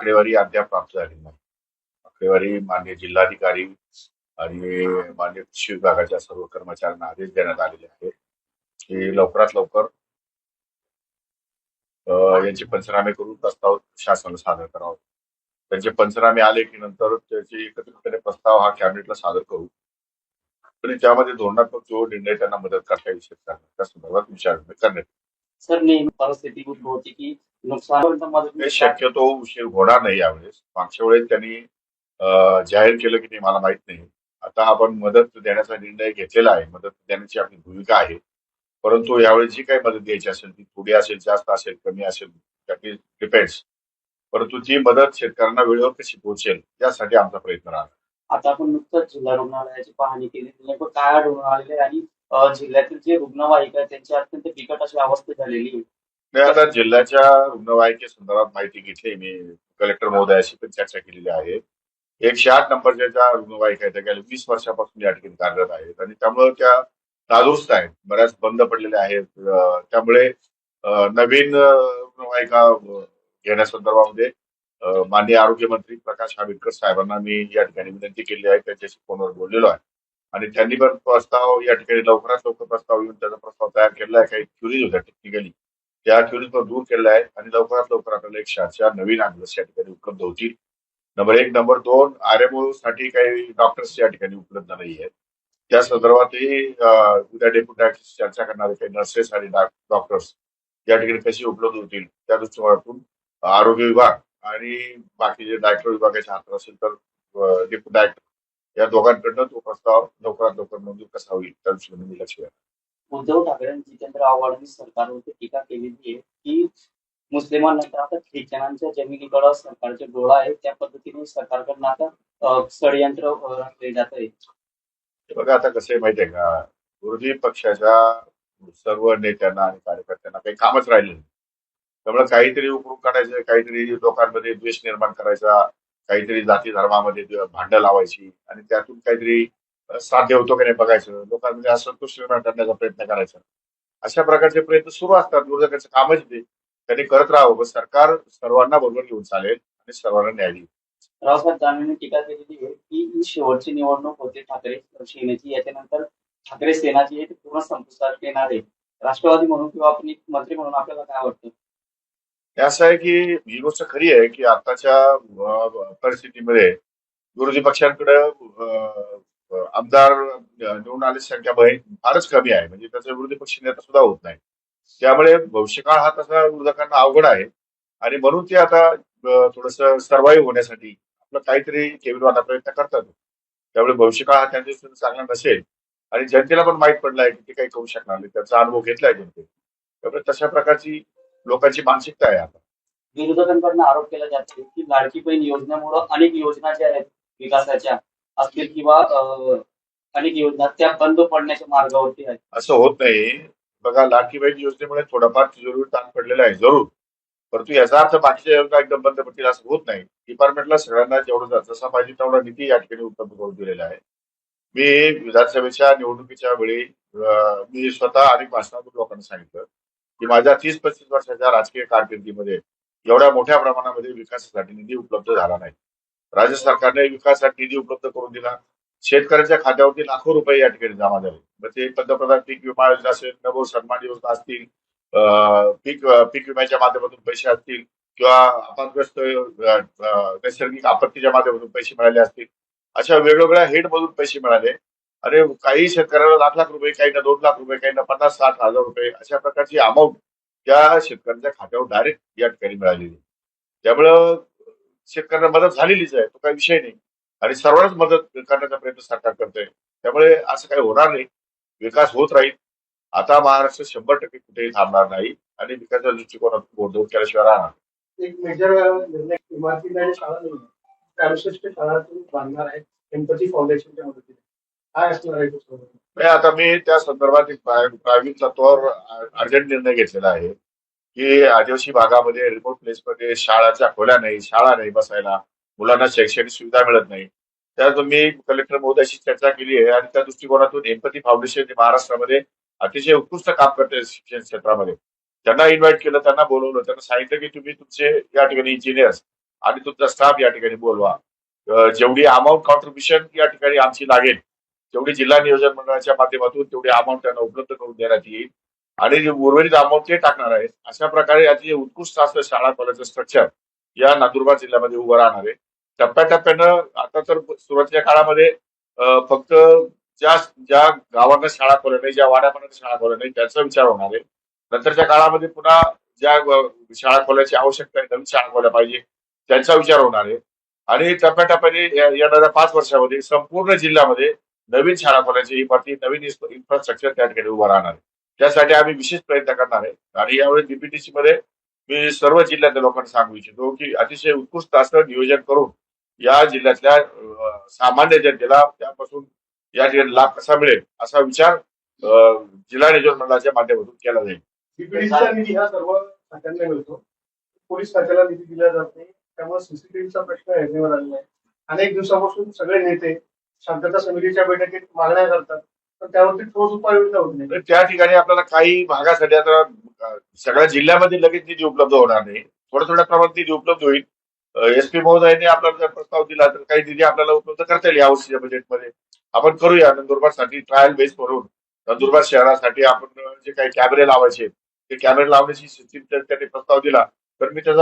आकडेवारी अद्याप प्राप्त झाली नाही. आकडेवारी मान्य जिल्हाधिकारी आणि मान्य कृषी विभागाच्या सर्व कर्मचाऱ्यांना आदेश देण्यात आलेले आहेत की लवकरात लवकर यांचे पंचनामे करून प्रस्ताव शासनाला सादर करावा. त्यांचे पंचनामे आले की नंतर त्याचे एकत्रितपणे प्रस्ताव हा कॅबिनेटला सादर करू. आणि त्यामध्ये धोरणात्मक जो निर्णय त्यांना मदत करता येईल शेतकऱ्यांना त्या संदर्भात विचार करण्यात सर नेहमी परिस्थिती उद्भवते की नुकसान मदत शक्यतो उशीर होणार नाही यावेळेस. मागच्या वेळेस त्यांनी जाहीर केलं की नाही मला माहीत नाही. आता आपण मदत देण्याचा निर्णय घेतलेला आहे. मदत देण्याची आपली भूमिका आहे. परंतु यावेळेस जी काही मदत द्यायची असेल ती थोडी असेल जास्त असेल कमी असेल त्याची डिपेंड्स परंतु ती मदत शेतकऱ्यांना वेळेवर कशी पोहोचेल यासाठी आमचा प्रयत्न राहणार. आता आपण नुकतंच जिल्हा रुग्णालयाची पाहणी केली. नेमकं काय आढळून आलेले आणि जिल्ह्यातील जे रुग्णवाहिका आहे त्यांची अत्यंत बिकट अशी अवस्था झालेली आहे. नाही आता जिल्ह्याच्या रुग्णवाहिके संदर्भात माहिती घेतली मी. कलेक्टर महोदयाशी पण चर्चा केलेली आहे. एकशे आठ नंबरच्या ज्या रुग्णवाहिका आहेत त्या गेल्या वीस वर्षापासून या ठिकाणी कार्यरत आहेत. आणि त्यामुळे त्या नादुरुस्त आहेत. बऱ्याच बंद पडलेल्या आहेत. त्यामुळे नवीन रुग्णवाहिका घेण्यासंदर्भामध्ये माननीय आरोग्य मंत्री प्रकाश आंबेडकर साहेबांना मी या ठिकाणी विनंती केली आहे. त्यांच्याशी फोनवर बोललेलो आहे. आणि त्यांनी पण प्रस्ताव या ठिकाणी लवकरात लवकर प्रस्ताव येऊन त्याचा प्रस्ताव तयार केला आहे. काही क्युरीज होत्या टेक्निकली त्या अडचणी दूर केलेला आहेत आणि लवकरात लवकर आपल्याला एक चार नवीन ॲम्ब्युलन्स या ठिकाणी उपलब्ध होतील. नंबर एक नंबर दोन आर एम ओ साठी काही डॉक्टर्स या ठिकाणी उपलब्ध नाही आहेत. त्या संदर्भातही उद्या डेप्युटी चर्चा करणारे काही नर्सेस आणि डॉक्टर्स या ठिकाणी कशी उपलब्ध होतील त्या दृष्टिकोनातून आरोग्य विभाग आणि बाकी जे डायरेक्टर विभागाच्या हातात असेल तर डेप्युटी डायरेक्टर या दोघांकडनं तो प्रस्ताव लवकरात लवकर मंजूर कसा होईल त्या दृष्टीने मी लक्ष उद्धव ठाकरे आणि जितेंद्र आव्हाडांनी सरकारवरती टीका केलेली आहे की मुस्लिमांनंतर आता ख्रिश्चनांच्या जमिनीकडे सरकारचे डोळा आहे त्या पद्धतीने सरकारकडनं आता षडयंत्र रचले जात आहे बघा आता कसं आहे माहितीये का? विरोधी पक्षाच्या सर्व नेत्यांना आणि कार्यकर्त्यांना काही कामच राहिलं नाही. त्यामुळे काहीतरी उपरूप काढायचं काहीतरी लोकांमध्ये द्वेष निर्माण करायचा काहीतरी जाती धर्मामध्ये भांड भांडं लावायची आणि त्यातून काहीतरी साध्य होतो की नाही बघायचं. लोकांमध्ये असंतोष निर्माण करण्याचा प्रयत्न करायचा. अशा प्रकारचे प्रयत्न सुरू असतात. विरोधकांचं कामच ते. त्यांनी करत राहावं. पण सरकार सर्वांना बरोबर घेऊन चालेल आणि सर्वांना न्याय देईल. रावसाहेब दानवेंनी टीका केलेली आहे की ही शेवटची निवडणूक होती ठाकरे सेनेची याच्यानंतर ठाकरे सेनाची आहे ती पूर्ण संपुष्टात येणार आहे. राष्ट्रवादी म्हणून किंवा आपण एक मंत्री म्हणून आपल्याला काय वाटतं? हे असं आहे की ही गोष्ट खरी आहे की आताच्या परिस्थितीमध्ये विरोधी पक्षांकडे आमदार निवडून आल्याची संख्या फारच कमी आहे. म्हणजे त्याचा विरोधी पक्ष नेता सुद्धा होत नाही त्यामुळे भविष्यकाळ हा तसा विरोधकांना अवघड आहे. आणि म्हणून ते आता थोडस सर्वाईव्ह होण्यासाठी आपलं काहीतरी केविलवाना प्रयत्न करतात. त्यामुळे भविष्यकाळ हा त्यांच्या चांगला नसेल. आणि जनतेला पण माहीत पडलं आहे की ते काही करू शकणार नाही. त्याचा अनुभव घेतलाय जनतेने. त्यामुळे तशा प्रकारची लोकांची मानसिकता आहे आता. विरोधकांकडनं आरोप केला जातो की लाडकी बहीण योजनेमुळे अनेक योजना ज्या आहेत विकासाच्या असतील किंवा अनेक योजना त्या बंद पडण्याच्या मार्गावरती आहेत. असं होत नाही. बघा लाठीबाई योजनेमुळे थोडाफार तिजोरीवर ताण पडलेला आहे जरूर. परंतु याचा अर्थ बाकीच्या योजना एकदम बंद पडतील असं होत नाही. डिपार्टमेंटला सगळ्यांना जेवढं जसा पाहिजे तेवढा निधी या ठिकाणी उपलब्ध करून दिलेला आहे. मी विधानसभेच्या निवडणुकीच्या वेळी मी स्वतः अनेक भाषणातून लोकांना सांगितलं की माझ्या तीस पस्तीस वर्षाच्या राजकीय कारकिर्दीमध्ये एवढ्या मोठ्या प्रमाणामध्ये विकासासाठी निधी उपलब्ध झाला नाही. राज्य सरकारने विकासासाठी निधी उपलब्ध करून दिला. शेतकऱ्यांच्या खात्यावरती लाखो रुपये या ठिकाणी जमा झाले. मग ते पंतप्रधान पीक विमा योजना असेल नवो सन्मान योजना असतील पीक पीक विम्याच्या माध्यमातून पैसे असतील किंवा आपत्ग्रस्त नैसर्गिक आपत्तीच्या माध्यमातून पैसे मिळाले असतील अशा वेगवेगळ्या हेड मधून पैसे मिळाले. आणि काही शेतकऱ्याला लाख लाख रुपये काही ना दोन लाख रुपये काहींना पन्नास साठ हजार रुपये अशा प्रकारची अमाऊंट त्या शेतकऱ्यांच्या खात्यावर डायरेक्ट या ठिकाणी मिळालेली. त्यामुळं शेतकऱ्यांना मदत झालेलीच आहे तो काही विषय नाही. आणि सर्वांनाच मदत करण्याचा प्रयत्न सरकार करतोय. त्यामुळे असं काही होणार नाही. विकास होत राहील. आता महाराष्ट्र शंभर टक्के कुठेही थांबणार नाही आणि विकासाच्या दृष्टिकोनातून घोडदौड केल्याशिवाय राहणार एक मेजर निर्णय इमारतीला आणि शाळा तुम्ही बांधणार आहे गणपती फाउंडेशनच्या मदतीने. काय असणार आहे तो सर्व? नाही आता मी त्या संदर्भात अर्जंट निर्णय घेतलेला आहे. की आदिवासी भागामध्ये रिमोट प्लेसमध्ये शाळाच्या खोल्या नाही शाळा नाही बसायला. मुलांना शैक्षणिक सुविधा मिळत नाही. त्या तुम्ही कलेक्टर महोदयाशी चर्चा केली आहे आणि त्या दृष्टिकोनातून एम्पती फाउंडेशन हे महाराष्ट्रामध्ये अतिशय उत्कृष्ट काम करते शिक्षण क्षेत्रामध्ये. त्यांना इन्व्हाइट केलं त्यांना बोलवलं त्यांना सांगितलं की तुम्ही तुमचे या ठिकाणी इंजिनियर्स आणि तुमचा स्टाफ या ठिकाणी बोलवा. जेवढी अमाऊंट कॉन्ट्रीब्युशन या ठिकाणी आमची लागेल जेवढी जिल्हा नियोजन मंडळाच्या माध्यमातून तेवढी अमाऊंट त्यांना उपलब्ध करून देण्यात येईल. आणि जे उर्वरित अमाऊंट ते टाकणार आहेत अशा प्रकारे याची उत्कृष्ट असं शाळा कॉलेजचं स्ट्रक्चर या नंदुरबार जिल्ह्यामध्ये उभं राहणार आहे. टप्प्याटप्प्यानं आता तर सुरुवातीच्या काळामध्ये फक्त ज्या ज्या गावांना शाळा खोल्या नाही ज्या वाड्यापर्यंत शाळा खोल्या नाही त्याचा विचार होणार आहे. नंतरच्या काळामध्ये पुन्हा ज्या शाळा खोल्याची आवश्यकता आहे नवीन शाळा खोल्या पाहिजे त्यांचा विचार होणार आहे. आणि टप्प्याटप्प्याने या- येणाऱ्या पाच वर्षामध्ये संपूर्ण जिल्ह्यामध्ये नवीन शाळा खोल्याची इमारती नवीन इन्फ्रास्ट्रक्चर त्या ठिकाणी उभं राहणार आहे. त्यासाठी आम्ही विशेष प्रयत्न करणार आहे. आणि यावेळी डीपीटीसी मध्ये मी सर्व जिल्ह्यातल्या लोकांना सांगू इच्छितो की अतिशय उत्कृष्ट असं नियोजन करून या जिल्ह्यातल्या सामान्य जनतेला त्यापासून या ठिकाणी लाभ कसा मिळेल असा विचार जिल्हा नियोजन मंडळाच्या माध्यमातून केला जाईल. निधी हा सर्व खात्यांना मिळतो. पोलीस खात्याला निधी दिला जात नाही. त्यामुळे सीसीटीव्हीचा प्रश्न ऐरणीवर आलेला आहे. अनेक दिवसापासून सगळे नेते शांतता समितीच्या बैठकीत मागण्या करतात. तर त्यावरती ठोस उपाययोजना होत नाही. तर त्या ठिकाणी आपल्याला काही भागासाठी आता अ, सगळ्या जिल्ह्यामध्ये लगेच निधी उपलब्ध होणार नाही. थोड्या थोड्या प्रमाणात निधी उपलब्ध होईल. एस पी महोदयांनी आपल्याला जर प्रस्ताव दिला तर काही निधी आपल्याला उपलब्ध करता येईल यावर्षीच्या बजेटमध्ये आपण करूया नंदुरबारसाठी ट्रायल बेस करून नंदुरबार शहरासाठी आपण जे काही कॅमेरे लावायचे ते कॅमेरे लावण्याची सिस्टीम त्यांनी प्रस्ताव दिला. तर मी त्याचा